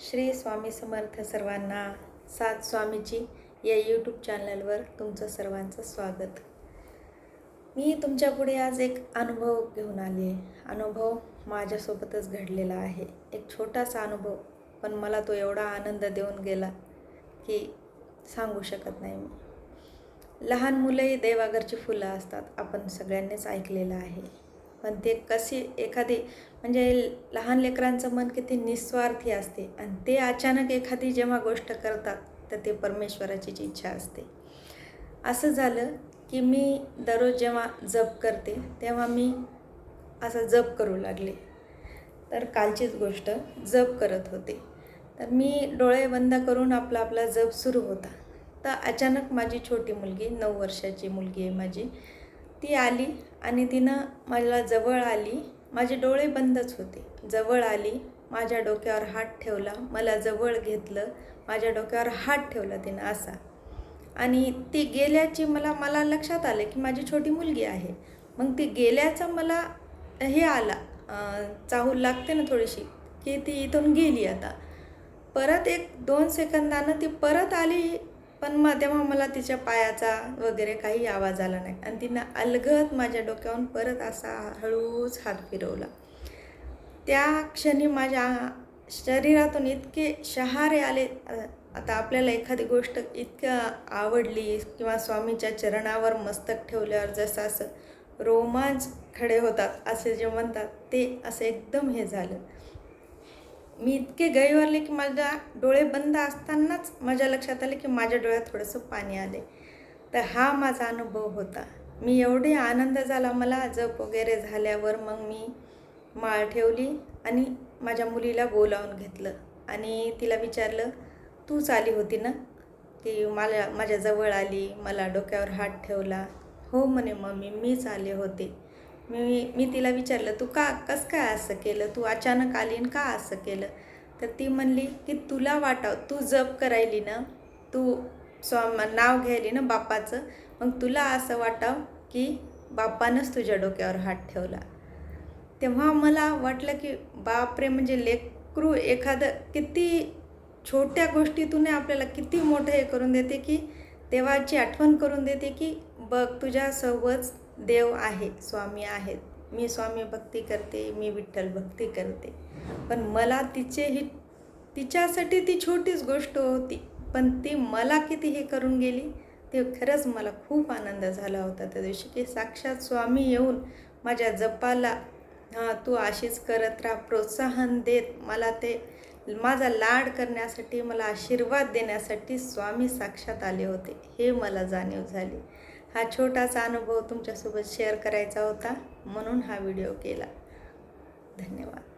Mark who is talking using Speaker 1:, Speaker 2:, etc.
Speaker 1: श्री स्वामी समर्थ सर्वांना सात स्वामीची या यूट्यूब चॅनलवर तुमचं सर्वांचं स्वागत. मी तुमच्यापुढे आज एक अनुभव घेऊन आली आहे. अनुभव माझ्यासोबतच घडलेला आहे. एक छोटासा अनुभव पण मला तो एवढा आनंद देऊन गेला की सांगू शकत नाही मी. लहान मुलंही देवाघरची फुलं असतात आपण सगळ्यांनीच ऐकलेलं आहे. पण ते कसे एखादी म्हणजे लहान लेकरांचं मन किती निस्वार्थी असते. आणि ते अचानक एखादी जेव्हा गोष्ट करतात तर ते परमेश्वराचीच इच्छा असते. असं झालं की मी दररोज जेव्हा जप करते तेव्हा मी असं जप करू लागले. तर कालचीच गोष्ट जप करत होते. तर मी डोळे बंद करून आपला आपला जप सुरू होता. तर अचानक माझी छोटी मुलगी नऊ वर्षाची मुलगी आहे माझी ती आली आणि तिनं मला जवळ आली. माझे डोळे बंदच होते. जवळ आली माझ्या डोक्यावर हात ठेवला मला जवळ घेतलं माझ्या डोक्यावर हात ठेवला तिनं असा. आणि ती गेल्याची मला मला लक्षात आलं की माझी छोटी मुलगी आहे. मग ती गेल्याचं मला हे आला अं, चाहूल लागते ना थोडीशी की ती इथून गेली आता. परत एक दोन सेकंदानं ती परत आली पण मग तेव्हा मला तिच्या पायाचा वगैरे काही आवाज आला नाही. आणि तिनं अलगद माझ्या डोक्यावरून परत असा हळूच हात फिरवला. त्या क्षणी माझ्या शरीरातून इतके शहारे आले. आता आपल्याला एखादी गोष्ट इतकं आवडली किंवा स्वामीच्या चरणावर मस्तक ठेवल्यावर जसं असं रोमांच खडे होतात असे जे म्हणतात ते असं एकदम हे झालं. मी इतके गैरवरले की माझ्या डोळे बंद असतानाच माझ्या लक्षात आले की माझ्या डोळ्यात थोडंसं पाणी आले. तर हा माझा अनुभव होता. मी एवढे आनंद झाला मला जप वगैरे झाल्यावर मग मी माळ ठेवली आणि माझ्या मुलीला बोलावून घेतलं आणि तिला विचारलं तूच आली होती ना? की मला माझ्याजवळ आली मला डोक्यावर हात ठेवला. हो म्हणे मम्मी मीच आले होते. मी मी तिला विचारलं तू का कसं काय असं केलं? तू अचानक आली का असं केलं? तर ती म्हणली की तुला वाटाव तू जप करायली ना तू स्वाम नाव घ्यायली ना बापाचं मग तुला असं वाटाव की बापानंच तुझ्या डोक्यावर हात ठेवला. तेव्हा मला वाटलं की बापरे म्हणजे लेकरू एखादं किती छोट्या गोष्टीतून आपल्याला किती मोठं हे करून देते की देवाची आठवण करून देते की बघ तुझ्यासोबत देव आहे स्वामी आहेत. मी स्वामी भक्ती करते मी विठ्ठल भक्ती करते. पण मला तिचे ही तिच्यासाठी ती छोटीच गोष्ट होती. पण ती मला किती हे करून गेली ते खरंच मला खूप आनंद झाला होता त्या दिवशी की साक्षात स्वामी येऊन माझ्या जपाला हां तू अशीच करत राहा प्रोत्साहन देत. मला ते माझा लाड करण्यासाठी मला आशीर्वाद देण्यासाठी स्वामी साक्षात आले होते. हे मला जाणीव झाली. हा छोटासा अनुभव तुमच्यासोबत शेअर करायचा होता. म्हणून हा व्हिडिओ केला. धन्यवाद.